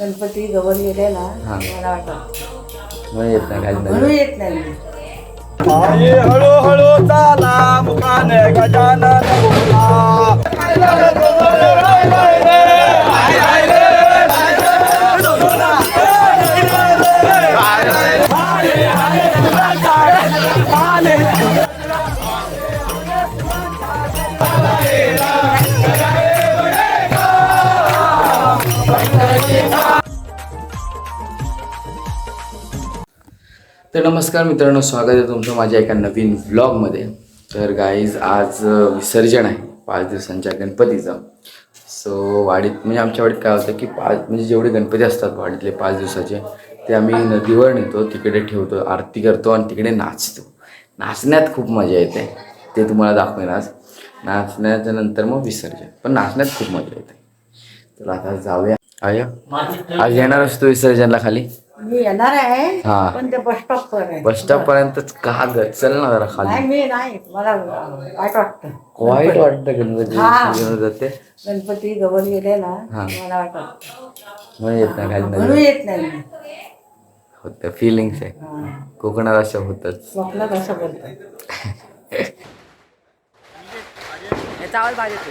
गणपती गवर गेलेला हा. मला वाटत म्हणून येत नाही खाली म्हणून. येत नाही मी. आई हळूहळू चाला मुखाने गजानन बोला तर नमस्कार मित्रांनो स्वागत आहे तुमचं माझ्या एका नवीन व्लॉगमध्ये तर गाईज आज विसर्जन आहे पाच दिवसांच्या गणपतीचं. सो वाडीत म्हणजे आमच्या वाडीत काय होतं की पाच म्हणजे जेवढे गणपती असतात वाडीतले पाच दिवसाचे ते आम्ही नदीवर नेतो तिकडे ठेवतो आरती करतो आणि तिकडे नाचतो. नाचण्यात खूप मजा येते ते तुम्हाला दाखवेन आज. नाचण्याच्या नंतर मग विसर्जन पण नाचण्यात खूप मजा येते. तर आता जाऊया. आया. आज येणार असतो विसर्जनला खाली. मी येणार आहे हा. पण ते बस स्टॉप वर आहे बस स्टॉप पर्यंतच का ग चल ना जरा नाही खाली मी नाही. मला वाईट वाटतं. वाईट वाटतं गणपती हा. विसर्जन जाते. गणपती गवर गेलेला हा. मला वाटत. म्हणून येत नाही खाली म्हणून. येत नाही मी. होतं फिलिंग्स आहे. हा. कोकणात अशा होतच. स्वप्नात असं बोलतो याचा आवाज बाहेर येतो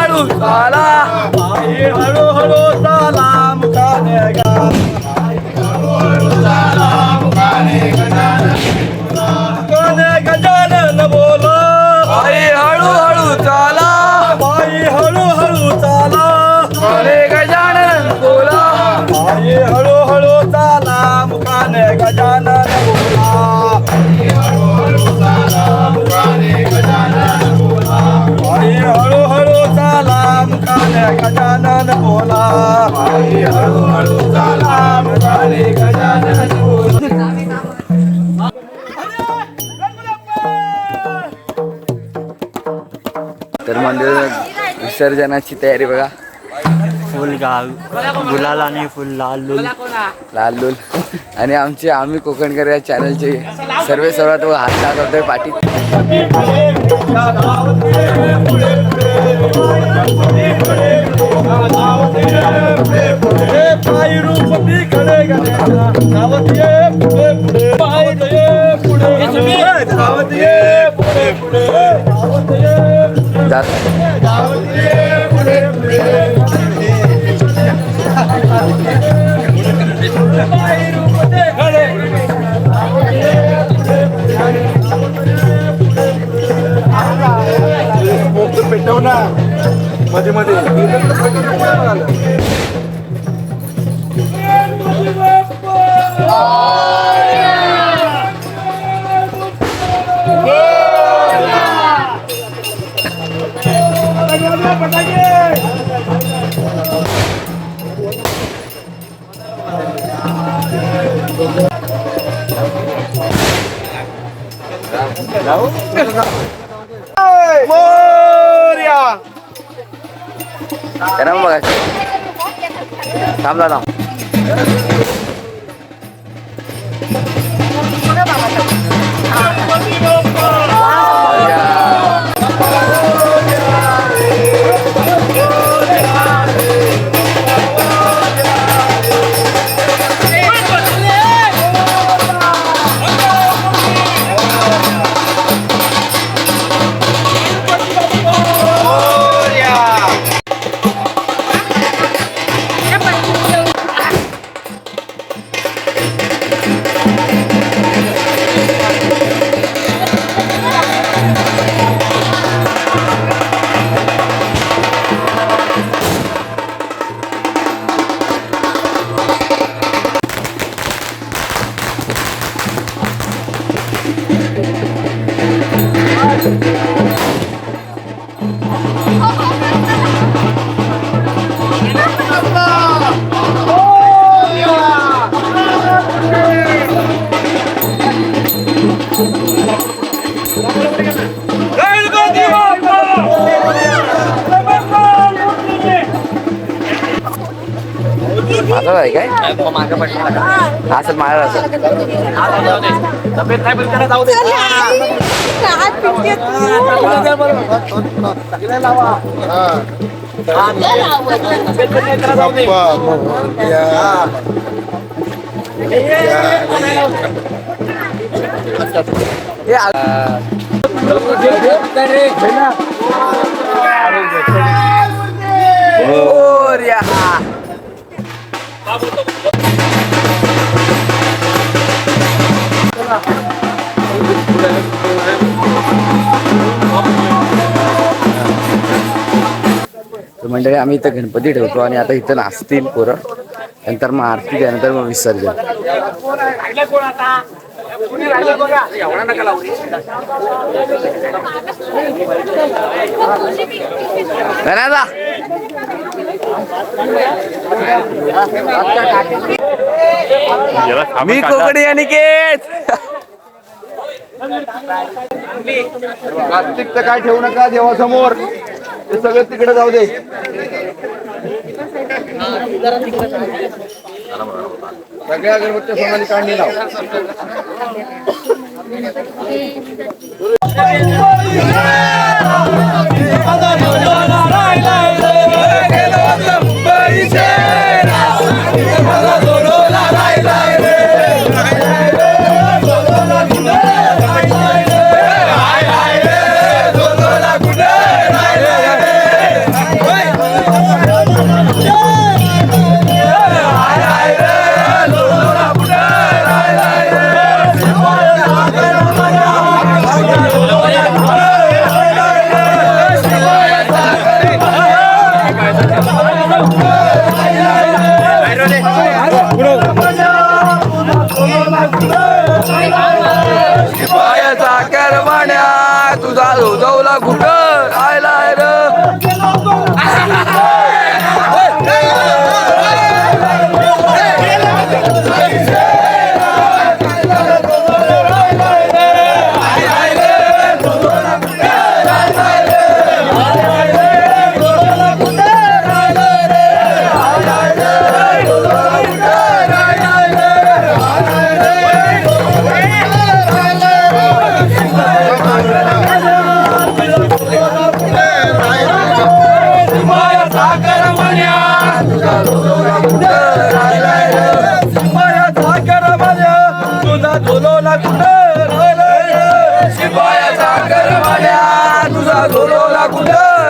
चाला आई हळूहळू बोला. काने चाला काने गजानन बोला. आई विसर्जनाची तयारी बघा. फुल गाव. गुलाल आणि फुल लाल लुल. लाल लूल. आणि आमचे आम्ही कोकणकर या चॅनलचे सर्वे सर्वात व हात दाखवतोय पाठी पायी पायी पेटव ना मध्ये मध्ये मोर्या. त्यांना बघा माझा आहे काय असं माझा असं हे आ- मोरया. तर मंडळी आम्ही इथं गणपती ठेवतो आणि आता इथं नाचतील पोरं. नंतर मग आरती त्यानंतर मग विसर्जन. गणाला मी कोकणी अनिकेत प्लास्टिकचं काय ठेवू नका देवासमोर. ते सगळं तिकडे जाऊ दे. सगळ्या अगरबत्त्या सोनाली काढणी लाव. झोलवला कुठं शिपायाचा करमान्या तुझा धोलवला कुठं?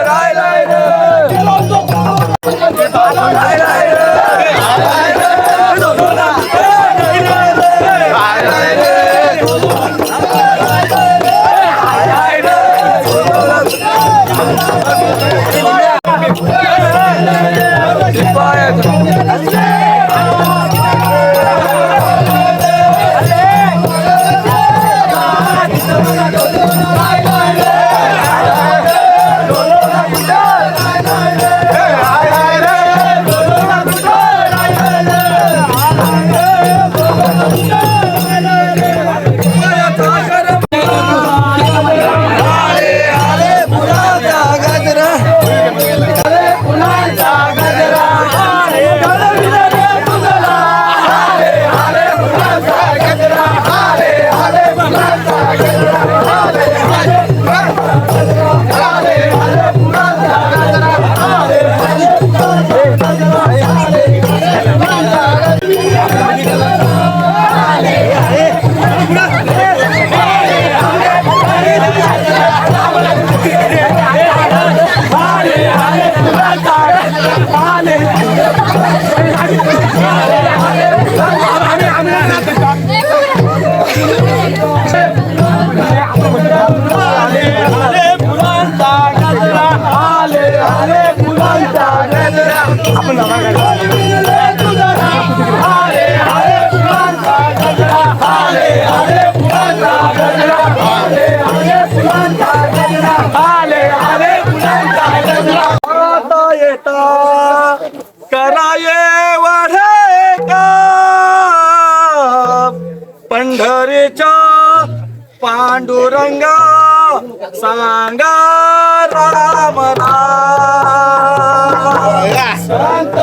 वाटा कराये वाढे का पंढरीच्या पांडुरंगा सांगा राम राम. संत